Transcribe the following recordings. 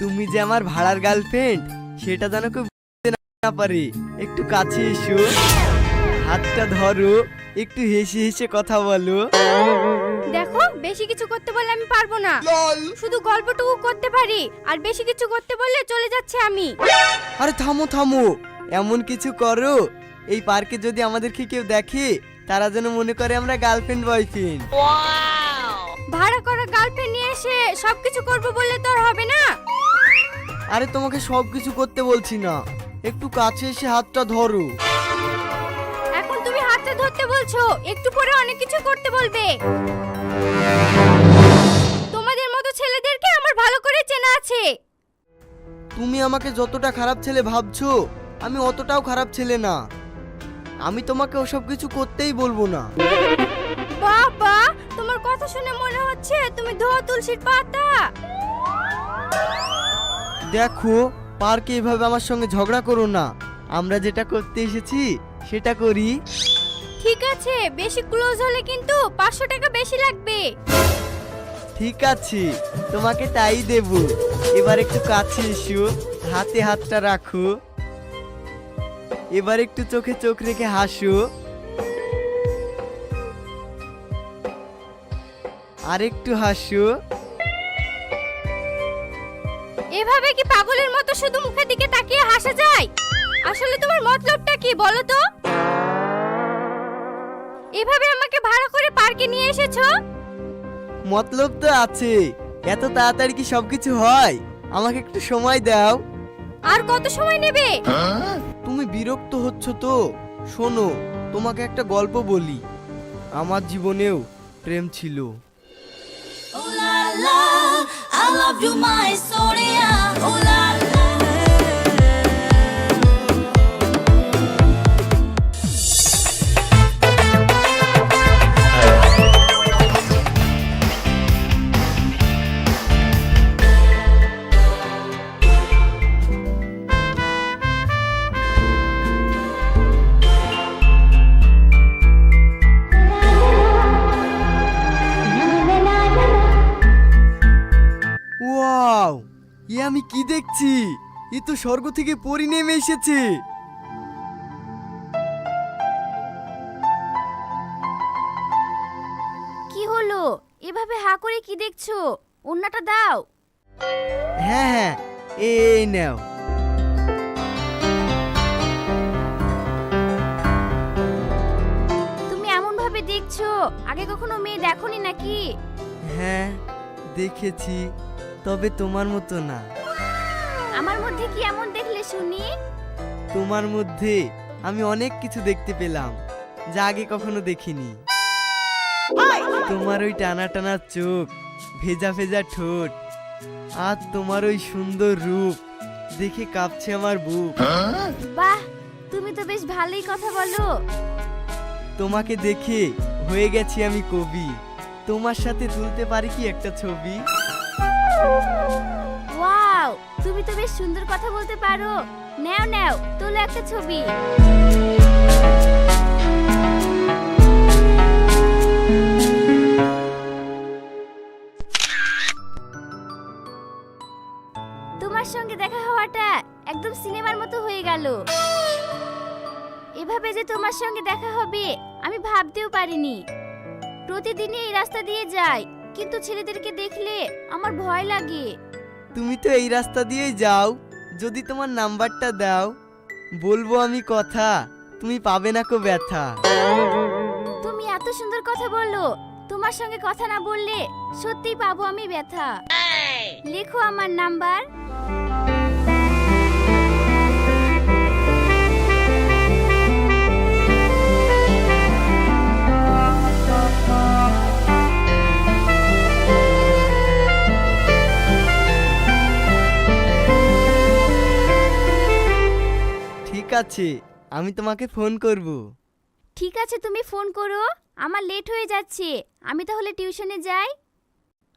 তুমি যে আমার ভাড়ার গার্লফ্রেন্ড সেটা যেন কেউ বুঝতে না পারে। একটু কাছে এসো। হাতটা ধরো। একটু হেসে হেসে কথা বলো। দেখো বেশি কিছু করতে বললে আমি পারব না। শুধু গল্পটুকু করতে পারি আর বেশি কিছু করতে বললে চলে যাচ্ছে আমি। আরে থামো থামো। এমন কিছু করো। এই পার্কে যদি আমাদেরকে কেউ দেখে তারা যেন মনে করে আমরা গার্লফ্রেন্ড বয়ফ্রেন্ড ভাড়া করা গার্লফ্রেন্ড নিয়ে এসে সবকিছু করব বললে তো আর হবে না। আরে তোমাকে সব কিছু করতে বলছি না। একটু কাছে এসে হাতটা ধরো। এখন তুমি হাতটা ধরতে বলছো একটু পরে অনেক কিছু করতে বলবে। তোমাদের মতো ছেলেদেরকে আমার ভালো করে চেনা আছে। তুমি আমাকে যতটা খারাপ ছেলে ভাবছ আমি অতটাও খারাপ ছেলে না। আমি তোমাকে ওসব কিছু করতেই বলব না। বাবা তোমার কথা শুনে মনে হচ্ছে তুমি ধোয়া তুলসীর পাতা। দেখো পার্কে এভাবে আমার সঙ্গে ঝগড়া করো না। আমরা যেটা করতে এসেছি সেটা করি। ঠিক আছে বেশি ক্লোজ হলে কিন্তু পাঁচশো টাকা বেশি লাগবে। ঠিক আছে তোমাকে তাই দেব। এবার একটু কাছে এসো হাতে হাতটা রাখো। এবার একটু চোখে চোখ রেখে হাসো। আর একটু হাসো। এভাবে কি পাগলের মতো শুধু মুখের দিকে তাকিয়ে হাসা যায়? আসলে তোমার মতলবটা কি বলো তো? এভাবে আমাকে ভাড়া করে পার্কে নিয়ে এসেছ? মতলব তো আছে। এত তাড়াতাড়ি কি সবকিছু হয়? আমাকে একটু সময় দাও। আর কত সময় নেবে? তুমি বিরক্ত হচ্ছ তো। শোনো তোমাকে একটা গল্প বলি। আমার জীবনেও প্রেম ছিল। La, I love you, my Sonia. Oh আমি কি দেখছি? এ তো স্বর্গ থেকে পরি নেমে এসেছে। কি হলো? এভাবে হা করে কি দেখছ? অন্যটা দাও। হ্যাঁ হ্যাঁ এই নাও। তুমি এমন ভাবে দেখছ? আগে কখনো মেয়ে দেখোনি নাকি? হ্যাঁ দেখেছি। তবে তোমার মতো না। আমার মধ্যে কি এমন দেখলে শুনি? তোমার মধ্যে আমি অনেক কিছু দেখতে পেলাম যা আগে কখনো দেখিনি। তোমার ওই টানা টানা চোখ ভেজা ভেজা ঠোঁট আর তোমার ওই সুন্দর রূপ দেখে কাঁপছে আমার বুক। বাহ তুমি তো বেশ ভালোই কথা বলো। তোমাকে দেখে হয়ে গেছি আমি কবি। তোমার সাথে তুলতে পারি কি একটা ছবি? ওয়াও, তুমি তো বেশ সুন্দর কথা বলতে পারো। নাও নাও, তোলো একটা ছবি। তোমার সঙ্গে দেখা হওয়াটা একদম সিনেমার মতো হয়ে গেল। এভাবে যে তোমার সঙ্গে দেখা হবে, আমি ভাবতেও পারিনি। প্রতিদিনই এই রাস্তা দিয়ে যাই। কিন্তু ছেলেদেরকে দেখলে আমার ভয় লাগে। তুমি তো এই রাস্তা দিয়েই যাও যদি তোমার নাম্বারটা দাও। বলব আমি কথা তুমি পাবে না কো ব্যথা। তুমি এত সুন্দর কথা বলল তোমার সঙ্গে কথা না বললে সত্যি পাবো আমি ব্যথা। লেখো আমার নাম্বার। আছে আমি তোমাকে ফোন করব। ঠিক আছে তুমি ফোন করো। আমার লেট হয়ে যাচ্ছে। আমি তাহলে টিউশনে যাই।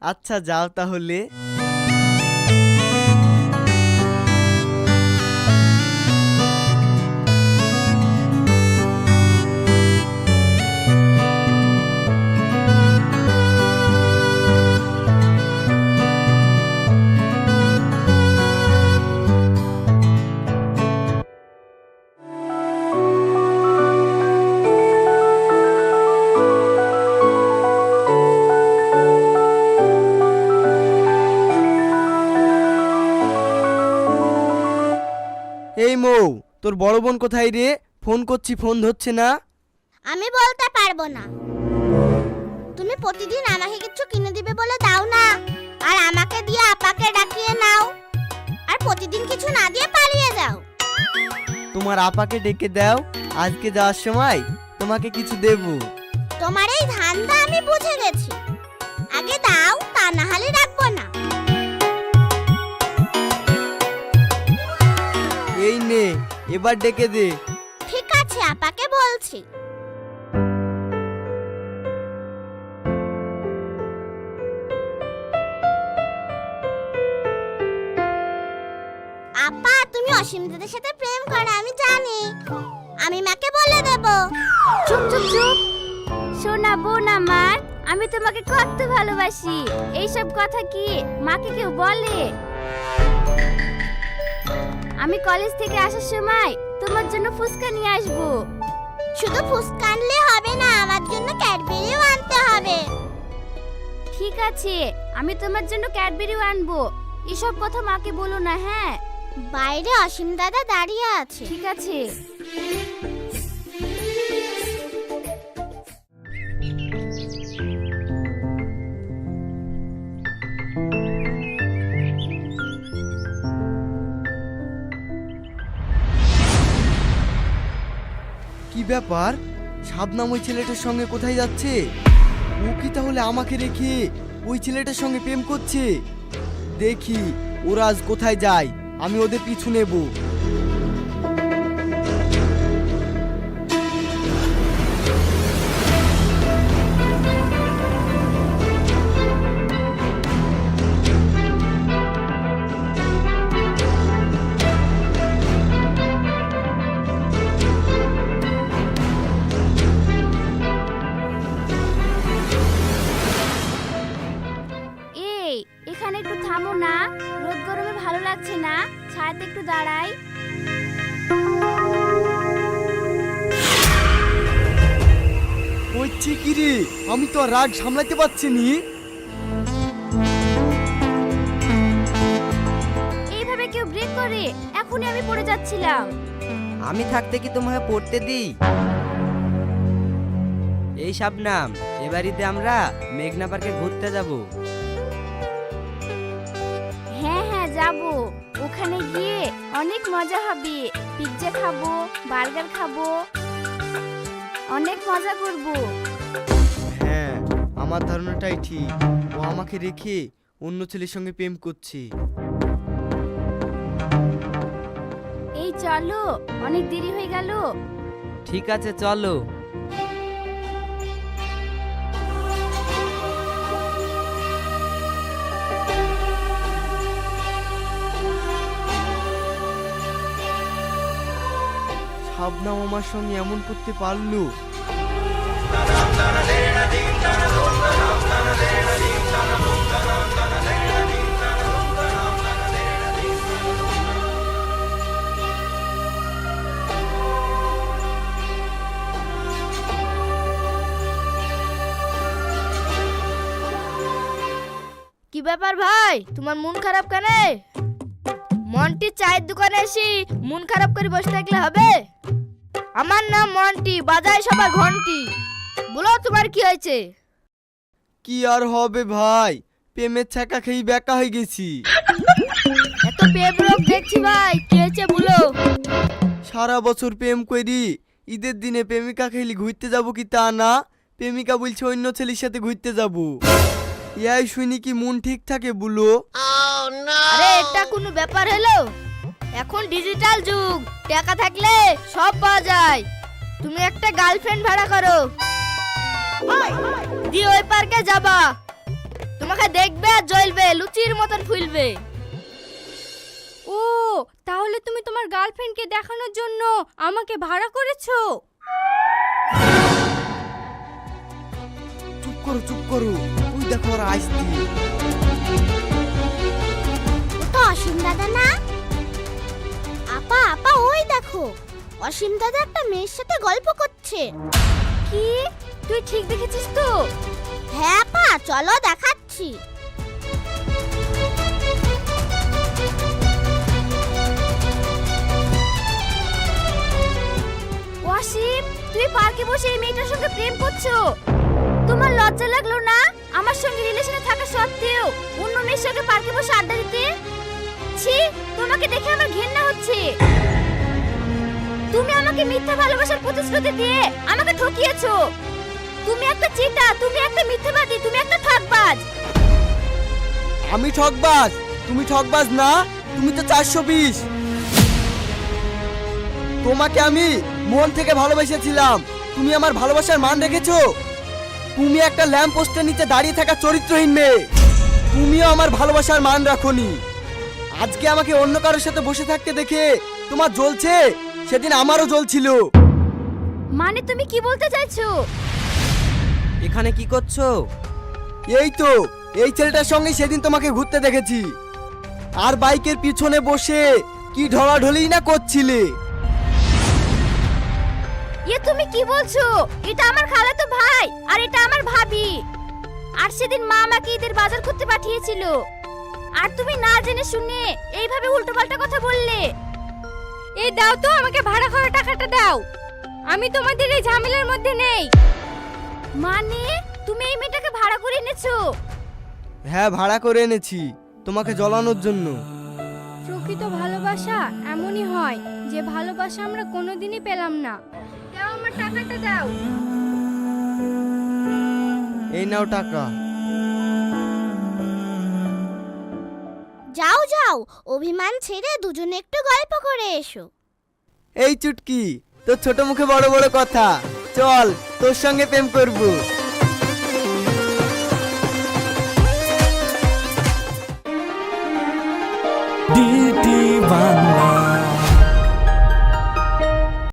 আচ্ছা যাও তাহলে। তোর বড় বোন কোথায় রে? ফোন করছি ফোন ধরছে না। আমি বলতে পারব না। তুমি প্রতিদিন আমাকে কিছু কিনে দিবে বলে দাও না। আর আমাকে দিয়ে আপাকে ডাকিয়ে নাও। আর প্রতিদিন কিছু না দিয়ে পালিয়ে যাও। তোমার আপাকে ডেকে দাও আজকে যাওয়ার সময় তোমাকে কিছু দেবো। তোমার এই ধান্দা আমি বুঝে গেছি। আগে দাও তা না হলে রাখব না। এই নে এবার ডেকে দে। ঠিক আছে আপাকে বলছি। আপা তুমি অসীম দাদের সাথে প্রেম করো আমি জানি। আমি মাকে বলে দেব। চুপ চুপ চুপ। শোনা বোন আমার আমি তোমাকে কত ভালোবাসি। এইসব কথা কি মাকে কেউ বলে? আমি কলেজ থেকে আসার সময় তোমার জন্য ফুচকা নিয়ে আসব। শুধু ফুসকা আনলে হবে না আমার জন্য ক্যাডবেরিও আনতে হবে। ঠিক আছে আমি তোমার জন্য ক্যাডবেরিও আনব। এসব কথা মাকে বলো না হ্যাঁ? বাইরে অসীম দাদা দাঁড়িয়ে আছে। ঠিক আছে। ব্যাপার? শাবনাম ওই ছেলেটার সঙ্গে কোথায় যাচ্ছে? ও কি তাহলে আমাকে রেখে ওই ছেলেটার সঙ্গে প্রেম করছে? দেখি ওরা আজ কোথায় যায়, আমি ওদের পিছু নেব। আমি তো আর রাগ সামলাতে পারছি নি। এইভাবে কেউ ব্রেক করে এখনই আমি পড়ে যাচ্ছিলাম। আমি থাকতে কি তোমাকে পড়তে দিই? এই শাবনাম এবারিতে আমরা মেঘনা পার্কে ঘুরতে যাব। হ্যাঁ হ্যাঁ যাব। ওখানে গিয়ে অনেক মজা হবে। পিৎজা খাব বার্গার খাব অনেক মজা করব। আমার ধারণাটাই ঠিক। ও আমাকে রেখে অন্য ছেলের সঙ্গে প্রেম করছে। এই চলো অনেক দেরি হয়ে গেল। ঠিক আছে চলো। শাবনাম আমার সঙ্গে এমন করতে পারল? কি ব্যাপার ভাই? তোমার মন খারাপ কেন? মন্টি চায়ের দোকানে এসি মন খারাপ করে বসে থাকলে হবে? আমার নাম মন্টি, বাজায় সবার ঘন্টি। বলো তোমার কি হয়েছে? কি আর হবে ভাই? প্রেমের ছাকা খেয়ে বেকা হয়ে গেছি। এত পেপ রোগ দেখছি ভাই কি হয়েছে বলো? সারা বছর প্রেম করি ঈদের দিনে প্রেমিকা খেলি ঘুরতে যাব কি তা না? প্রেমিকা বলছে অন্য ছেলের সাথে ঘুরতে যাব। ইয়াই শুনি কি মন ঠিক থাকে বলো? আরে এটা কোনো ব্যাপার হলো? এখন ডিজিটাল যুগ টাকা থাকলে সব পাওয়া যায়। তুমি একটা গার্লফ্রেন্ড ভাড়া করো। দিয়ে ওই পার্কে যাবা। তোমাকে দেখবে আর জ্বলবে লুচির মতন ফুলবে। ও তাহলে তুমি তোমার গার্লফ্রেন্ডকে দেখানোর জন্য আমাকে ভাড়া করেছ? চুপ করো চুপ করো। ওই দেখো ওরা আসছি তো অসীম দাদা না? আপা আপা ওই দেখো। অসীম দাদা একটা মেয়ের সাথে গল্প করছে। কি? তুই ঠিক দেখেছিস তো? হ্যাঁ পা চলো দেখাচ্ছি। অসীম তুই পার্কে বসে এই মেয়েটার সঙ্গে প্রেম করছ? তোমার লজ্জা লাগল না? আমার সঙ্গে রিলেশনে থাকা সত্ত্বেও অন্য মেয়ের সঙ্গে পার্কে বসে আড্ডা দিতে? ছি তোমাকে দেখে আমার ঘেন্না হচ্ছে। তুমি আমাকে মিথ্যা ভালোবাসার প্রতিশ্রুতি দিয়ে আমাকে ঠকিয়েছো। তুমি একটা চিটা তুমি একটা মিথ্যাবাদী তুমি একটা ঠকবাজ আমি ঠকবাজ তুমি ঠকবাজ না? তুমি তো চারশো বিশ। তোমাকে আমি মন থেকে ভালোবেসেছিলাম। তুমি আমার ভালোবাসার মান রেখেছো তুমি একটা ল্যাম্প পোস্টের নিচে দাঁড়িয়ে থাকা চরিত্রহীন মেয়ে। তুমিও আমার ভালোবাসার মান রাখোনি। আজকে আমাকে অন্য কারোর সাথে বসে থাকতে দেখে তোমার জ্বলছে? সেদিন আমারও জ্বলছিল। মানে তুমি কি বলতে চাইছো? এখানে কি করছ? এই তো এই ছেলেটার সঙ্গে সেদিন তোমাকে ঘুরতে দেখেছি। আর বাইকের পিছনে বসে কি ঢলাঢলি না করছিলে? এ তুমি কি বলছো? এটা আমার খালাতো ভাই আর এটা আমার ভাবি। আর সেদিন মা আমাকে ঈদের বাজার করতে পাঠিয়েছিল। আর তুমি না জেনে শুনে এইভাবে উল্টোপাল্টা কথা বললে। এই দাও তো আমাকে ভাড়া করা টাকাটা দাও। আমি তোমাদের এই ঝামেলার মধ্যে নেই। মানে তুমি এই মেয়েটাকে ভাড়া করে এনেছো? হ্যাঁ ভাড়া করে এনেছি তোমাকে জ্বলানোর জন্য। প্রকৃত ভালোবাসা এমনই হয় যে ভালোবাসা আমরা কোনোদিনই পেলাম না। দাও আমার টাকাটা দাও। এই নাও টাকা। যাও যাও অভিমান ছেড়ে দুজনে একটু গল্প করে এসো। এই চুটকি তোর ছোট মুখে বড় বড় কথা। চল। তোর সঙ্গে প্রেম করব।